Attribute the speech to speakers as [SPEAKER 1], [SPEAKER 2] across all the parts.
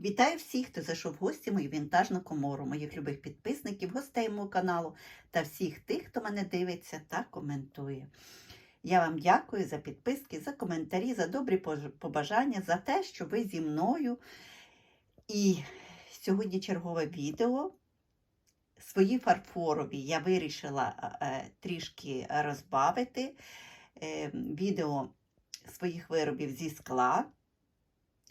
[SPEAKER 1] Вітаю всіх, хто зайшов в гості мою вінтажну комору, моїх любих підписників, гостей мого каналу та всіх тих, хто мене дивиться та коментує. Я вам дякую за підписки, за коментарі, за добрі побажання, за те, що ви зі мною. І сьогодні чергове відео. Свої фарфорові я вирішила е, трішки розбавити. Е, відео своїх виробів зі скла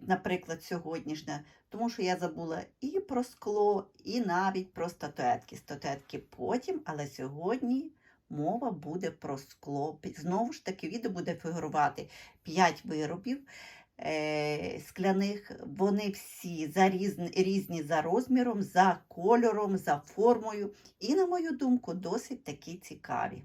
[SPEAKER 1] наприклад, сьогоднішнє, тому що я забула і про скло, і навіть про статуетки. Статуетки потім, але сьогодні мова буде про скло. Знову ж таки, відео буде фігурувати 5 виробів е, скляних. Вони всі за різні, різні за розміром, за кольором, за формою. І, на мою думку, досить такі цікаві.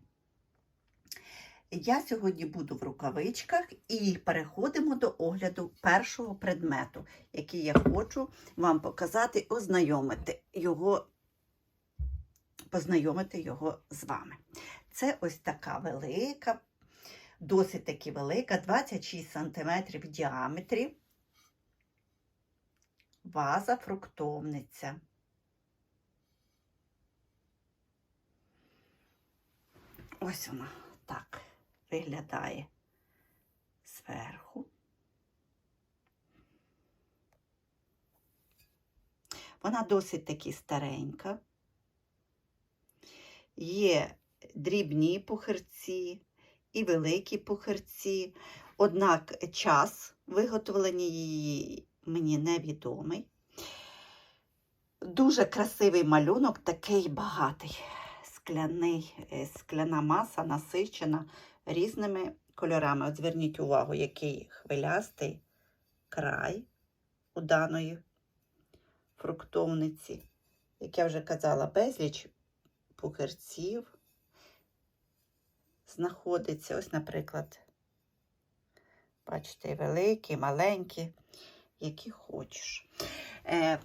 [SPEAKER 1] Я сьогодні буду в рукавичках і переходимо до огляду першого предмету, який я хочу вам показати, ознайомити його, познайомити його з вами. Це ось така велика, досить таки велика, 26 см в діаметрі. Ваза фруктовниця. Ось вона так виглядає зверху. Вона досить таки старенька. Є дрібні пухирці і великі пухирці. Однак час виготовлення її мені невідомий. Дуже красивий малюнок, такий багатий, скляний, е, скляна маса насичена різними кольорами. От зверніть увагу, який хвилястий край у даної фруктовниці. Як я вже казала, безліч пухирців знаходиться. Ось, наприклад, бачите, великі, маленькі, які хочеш. Е,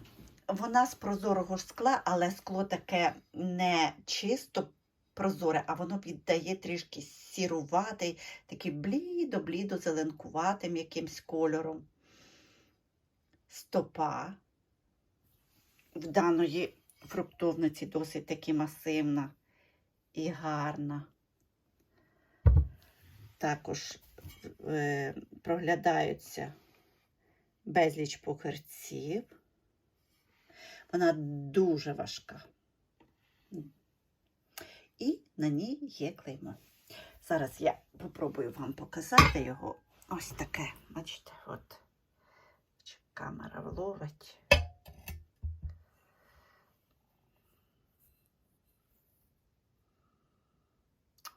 [SPEAKER 1] вона з прозорого ж скла, але скло таке не чисто прозоре, а воно віддає трішки сіруватий, такий блідо-блідо зеленкуватим якимсь кольором. Стопа в даної фруктовниці досить таки масивна і гарна. Також е, проглядаються безліч пухирців. Вона дуже важка. І на ній є клеймо. Зараз я попробую вам показати його. Ось таке. Бачите, от камера вловить.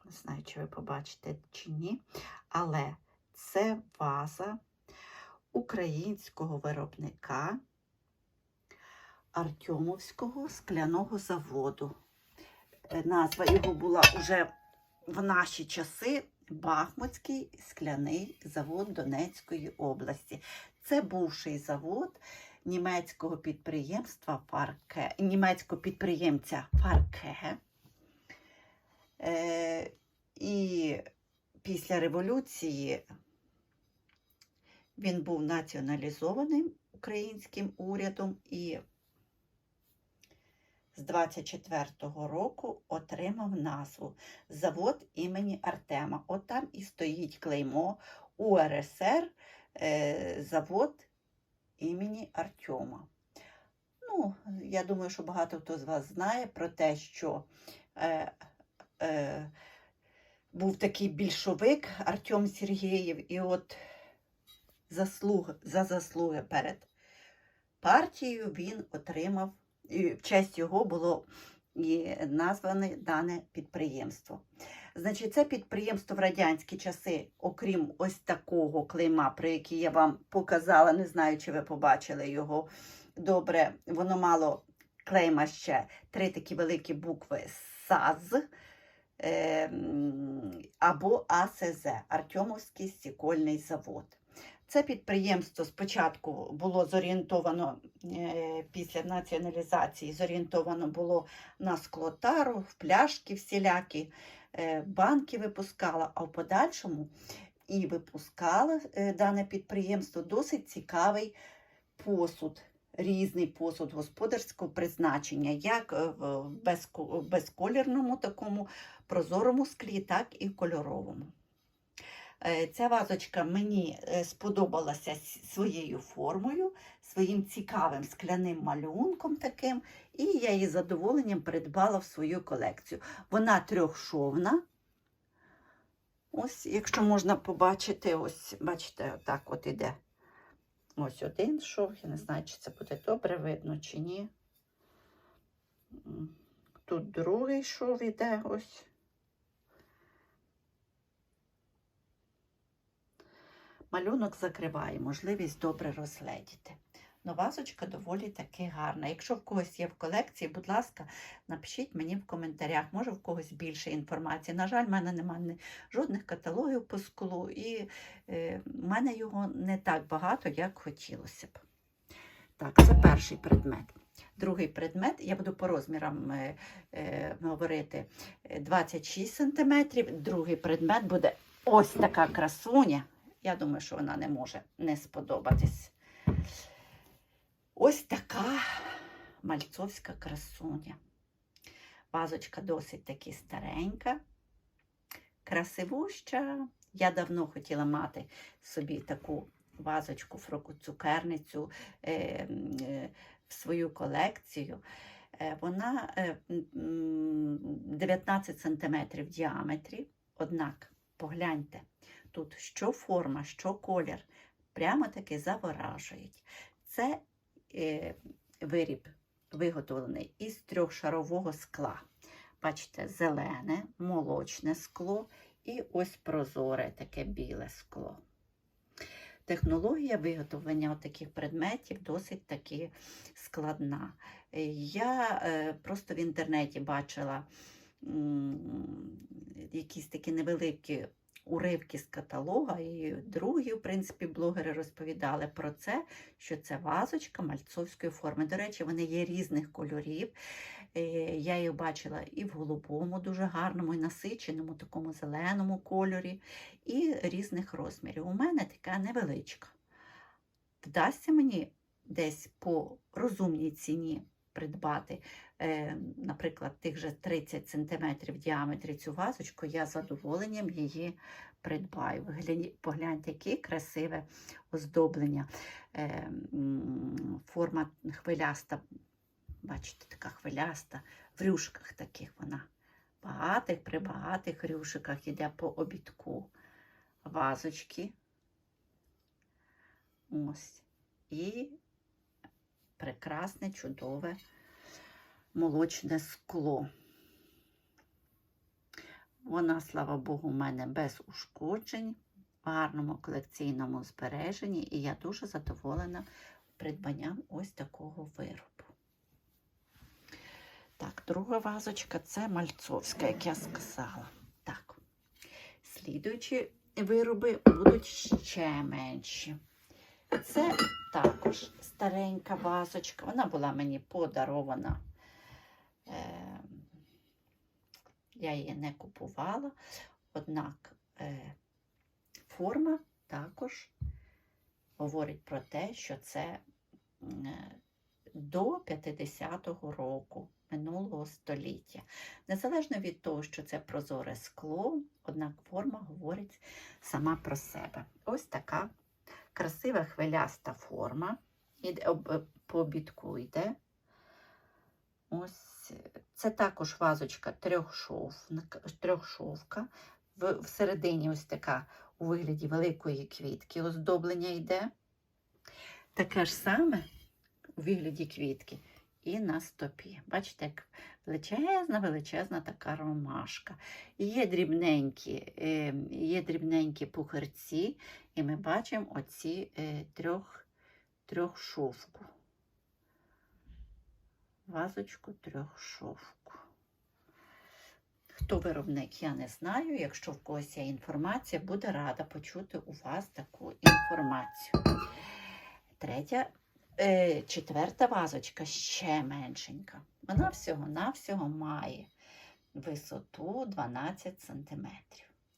[SPEAKER 1] Не знаю, чи ви побачите чи ні, але це ваза українського виробника Артемовського скляного заводу. Е, Назва його була вже в наші часи Бахмутський скляний завод Донецької області. Це бувший завод німецького підприємства Фарке, німецького підприємця Фарке. Е, і після революції він був націоналізованим українським урядом і з 24-го року отримав назву Завод імені Артема. От там і стоїть клеймо УРСР е, Завод імені Артема. Ну, я думаю, що багато хто з вас знає про те, що е, е, був такий більшовик Артем Сергієв, і от заслуг, за заслуги перед партією він отримав і в честь його було і назване дане підприємство. Значить, це підприємство в радянські часи, окрім ось такого клейма, про який я вам показала, не знаю, чи ви побачили його добре. Воно мало клейма ще три такі великі букви САЗ е, або АСЗ Артемовський стікольний завод. Це підприємство спочатку було зорієнтовано е, після націоналізації, зорієнтовано було на склотару, в пляшки всілякі, е, банки випускало, а в подальшому і випускало е, дане підприємство досить цікавий посуд різний посуд господарського призначення, як в безколірному такому прозорому склі, так і кольоровому. Е, Ця вазочка мені е, сподобалася своєю формою, своїм цікавим скляним малюнком таким, і я її задоволенням придбала в свою колекцію. Вона трьохшовна. Ось, якщо можна побачити, ось, бачите, так от іде. Ось один шов, я не знаю, чи це буде добре видно, чи ні. Тут другий шов іде ось. Малюнок закриває, можливість добре розгледіти. Но вазочка доволі таки гарна. Якщо в когось є в колекції, будь ласка, напишіть мені в коментарях, може в когось більше інформації. На жаль, в мене немає жодних каталогів по склу, і е, в мене його не так багато, як хотілося б. Так, це перший предмет. Другий предмет, я буду по розмірам е, е, говорити е, 26 см. Другий предмет буде ось така красуня. Я думаю, що вона не може не сподобатись. Ось така мальцовська красуня. Вазочка досить таки старенька, красивуща. Я давно хотіла мати собі таку вазочку, фроку-цукерницю е, е, в свою колекцію. Е, Вона е, 19 см в діаметрі, однак погляньте, тут що форма, що колір, прямо таки заворажують. Це е, виріб виготовлений із трьохшарового скла. Бачите, зелене, молочне скло і ось прозоре таке біле скло. Технологія виготовлення таких предметів досить таки складна. Я е, просто в інтернеті бачила якісь такі невеликі уривки з каталога, і другі, в принципі, блогери розповідали про це, що це вазочка мальцовської форми. До речі, вони є різних кольорів. Е, Я їх бачила і в голубому, дуже гарному, і насиченому, такому зеленому кольорі, і різних розмірів. У мене така невеличка. Вдасться мені десь по розумній ціні придбати, наприклад, тих же 30 см в діаметрі цю вазочку, я з задоволенням її придбаю. Погляньте, яке красиве оздоблення. Е, форма хвиляста, бачите, така хвиляста, в рюшках таких вона. Багатих, при багатих рюшиках іде по обідку вазочки. Ось. І прекрасне, чудове молочне скло. Вона, слава Богу, в мене без ушкоджень, в гарному колекційному збереженні, і я дуже задоволена придбанням ось такого виробу. Так, друга вазочка це мальцовська, як я сказала. Так, слідуючі вироби будуть ще менші. Це також старенька вазочка. Вона була мені подарована. Е, я її не купувала, однак е, форма також говорить про те, що це е, до 50-го року минулого століття. Незалежно від того, що це прозоре скло, однак форма говорить сама про себе. Ось така красива хвиляста форма. По обідку йде. Ось е, це також вазочка трьохшовка. В, всередині ось така у вигляді великої квітки оздоблення йде. Таке ж саме у вигляді квітки і на стопі. Бачите, як величезна, величезна така ромашка. Є дрібненькі, е, є дрібненькі пухарці, і ми бачимо оці е, трьох, трьохшовку. Вазочку трьохшовку. Хто виробник, я не знаю. Якщо в когось є інформація, буде рада почути у вас таку інформацію. Третя, е, четверта вазочка ще меншенька. Вона всього-навсього має висоту 12 см.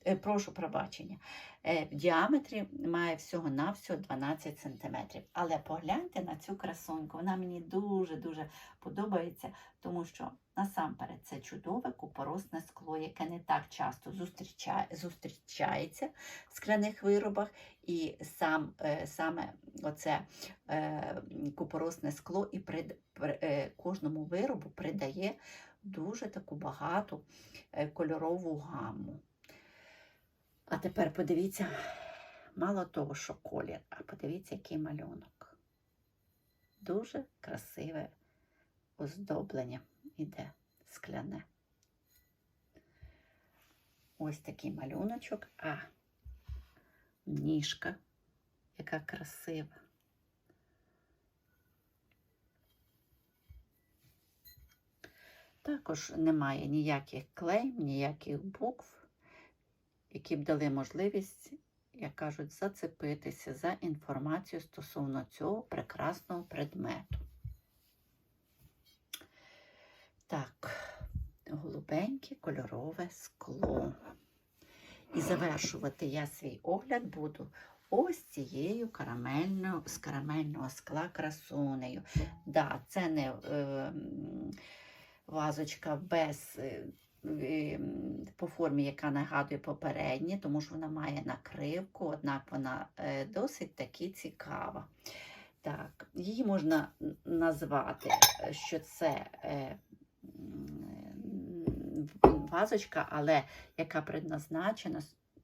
[SPEAKER 1] Е, прошу пробачення, е, в діаметрі має всього-навсього 12 см. Але погляньте на цю красуньку. Вона мені дуже-дуже подобається, тому що насамперед це чудове купоросне скло, яке не так часто зустрічає, зустрічається в скляних виробах. І сам, е, саме оце купоросне скло і при- е, кожному виробу придає дуже таку багату кольорову гамму. А тепер подивіться, мало того, що колір, а подивіться, який малюнок. Дуже красиве оздоблення іде скляне. Ось такий малюночок, а ніжка, яка красива. Також немає ніяких клейм, ніяких букв, які б дали можливість, як кажуть, зацепитися за інформацію стосовно цього прекрасного предмету. Так, голубеньке кольорове скло. І завершувати я свій огляд буду ось цією карамельною, з карамельного скла красунею. Да, це не е, вазочка без е, по формі, яка нагадує попереднє, тому що вона має накривку, однак вона е, досить таки цікава. Так, її можна назвати, е, що це е, вазочка, але яка предназначена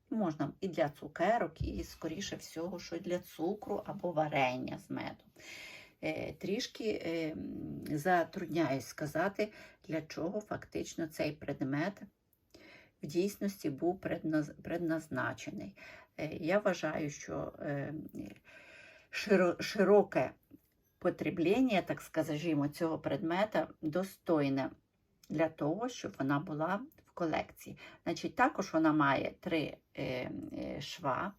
[SPEAKER 1] можна і для цукерок, і, скоріше всього, що для цукру або варення з медом. Е, Трішки е, затрудняюсь сказати, для чого фактично цей предмет в дійсності був предназначений. Е, Я вважаю, що широке потреблення, так скажімо, цього предмета достойне для того, щоб вона була в колекції. Значить, також вона має три шва.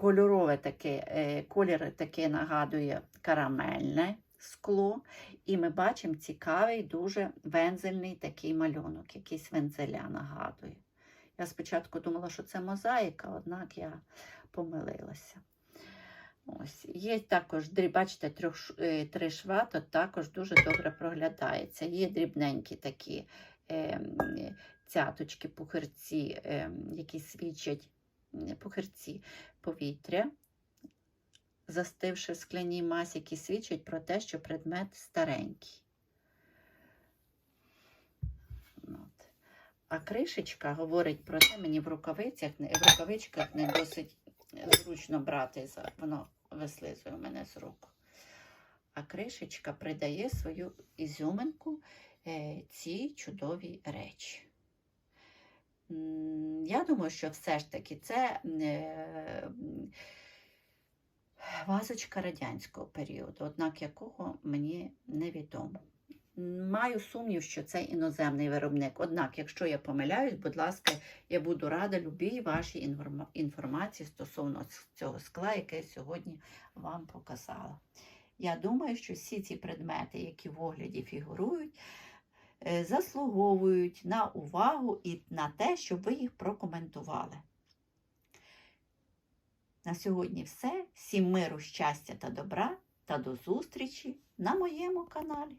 [SPEAKER 1] Кольорове таке, е, колір таке нагадує карамельне скло. І ми бачимо цікавий, дуже вензельний такий малюнок, якийсь вензеля нагадує. Я спочатку думала, що це мозаїка, однак я помилилася. Ось. Є також, бачите, трьох, е, три шва, то також дуже добре проглядається. Є дрібненькі такі е, е, цяточки, пухирці, е, які свідчать пухирці повітря, застивши в скляній масі, які свідчать про те, що предмет старенький. От. А кришечка говорить про те, мені в рукавицях, в рукавичках не досить зручно брати, воно вислизує у мене з рук. А кришечка придає свою ізюминку е, цій чудовій речі. Я думаю, що все ж таки це е, вазочка радянського періоду, однак якого мені невідомо. Маю сумнів, що це іноземний виробник. Однак, якщо я помиляюсь, будь ласка, я буду рада любій вашій інформації стосовно цього скла, яке я сьогодні вам показала. Я думаю, що всі ці предмети, які в огляді фігурують, заслуговують на увагу і на те, щоб ви їх прокоментували. На сьогодні все. Всім миру, щастя та добра та до зустрічі на моєму каналі.